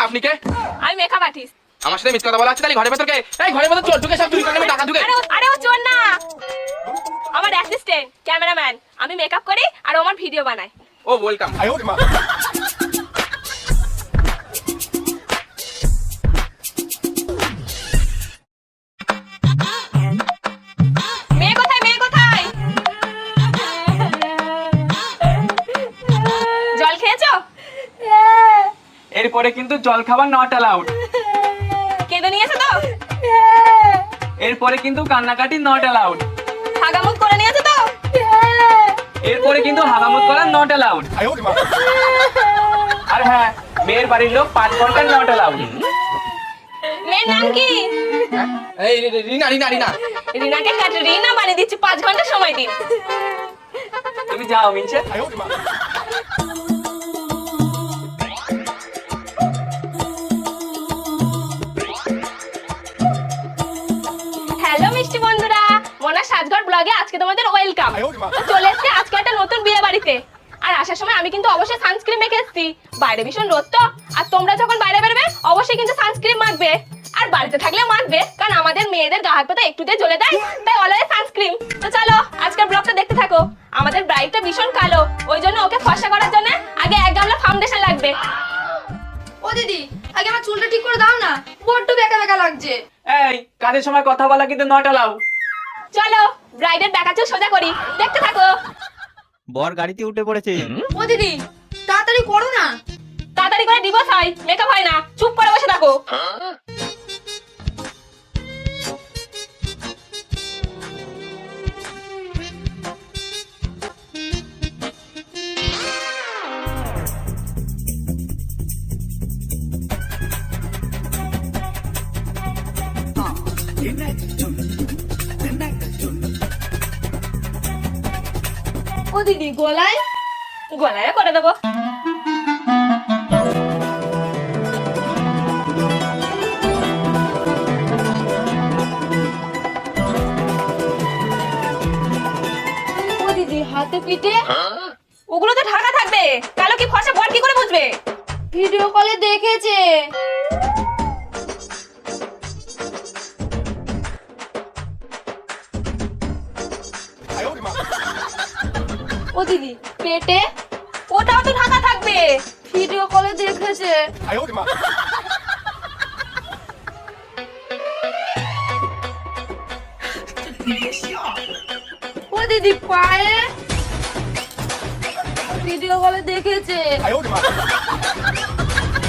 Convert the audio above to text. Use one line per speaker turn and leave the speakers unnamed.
আপনি কে?
আমি makeup artist
আমার সাথে মিথ্যা কথা বলা আছে তাহলে ঘরের ভেতরকে এই ঘরে ভেতর চোর ঢুকে সব চুরি করে নেবে টাকা ঢুকে।
আরে আরে ও চোর না। আমার অ্যাসিস্ট্যান্ট ক্যামেরাম্যান আমি মেকআপ করি আর আমার ভিডিও বানাই
ও ওয়েলকাম
আয় ওরে মা
এরপরে কিন্তু জল খাবার নট অ্যালাউড
কেঁদে নিয়েছে তো?
এরপরে কিন্তু কান্নাকাটি নট অ্যালাউড
হাগামুত করে নিয়েছে তো?
এরপরে কিন্তু হাগামুত করা নট অ্যালাউড আর হ্যাঁ মেয়ের বাড়ির লোক পাঁচ ঘণ্টা নট অ্যালাউড
মেয়ের নাম কি?
এই রিনা রিনা রিনা।
রিনাকে কাট। রিনা বানিয়ে দিচ্ছি পাঁচ ঘণ্টা সময় দিন।
তুমি যাও মিনছে।
রাজগড় ব্লগে আজকে তোমাদের ওয়েলকাম চলে এসছে আজকে একটা নতুন বিয়ে বাড়িতে। আর আসার সময় আমি কিন্তু অবশ্যই সানস্ক্রিন মেখে এসেছি। বাইরে ভীষণ রোদ তো। আর তোমরা যখন বাইরে বেরোবে অবশ্যই কিন্তু সানস্ক্রিন মাখবে। আর বাড়িতে থাকলে মাখবে কারণ আমাদের মেয়েদের গা হাত পাতা একটুতে জ্বলে দেয় তাই অলওয়েজ সানস্ক্রিন তো চলো আজকের ব্লগটা দেখতে থাকো। আমাদের ব্রাইডটা ভীষণ কালো। ওই জন্য ওকে ফসা করার জন্য আগে এক গামলা ফাউন্ডেশন লাগবে।
ও দিদি আগে আমার চুলটা ঠিক করে দাও না। বড্ড বেকা বেকা লাগছে।
এই কাজের সময় কথা বলা কিন্তু নটা লাও
চলো ব্রাইডের ব্যাকাচুল সোজা করি। দেখতে থাকো।
বর গাড়িতে উঠে পড়েছে।
ও দিদি তাড়াতাড়ি করো না।
তাড়াতাড়ি করে ডিভোর্স হয় মেকআপ হয় না। চুপ করে বসে থাকো।
ও দিদি গলায়
গলায় করে দেবো।
হাতে পিঠে?
ওগুলো তো ঢাকা থাকবে। কালো কি ফর্সা বর কি করে বুঝবে
ভিডিও কলে দেখেছে। ও দিদি পেটে?
ওটাও তো ঢাকা থাকবে।
ভিডিও কলে দেখেছে। ও দিদি পায়ে? ভিডিও কলে দেখেছে।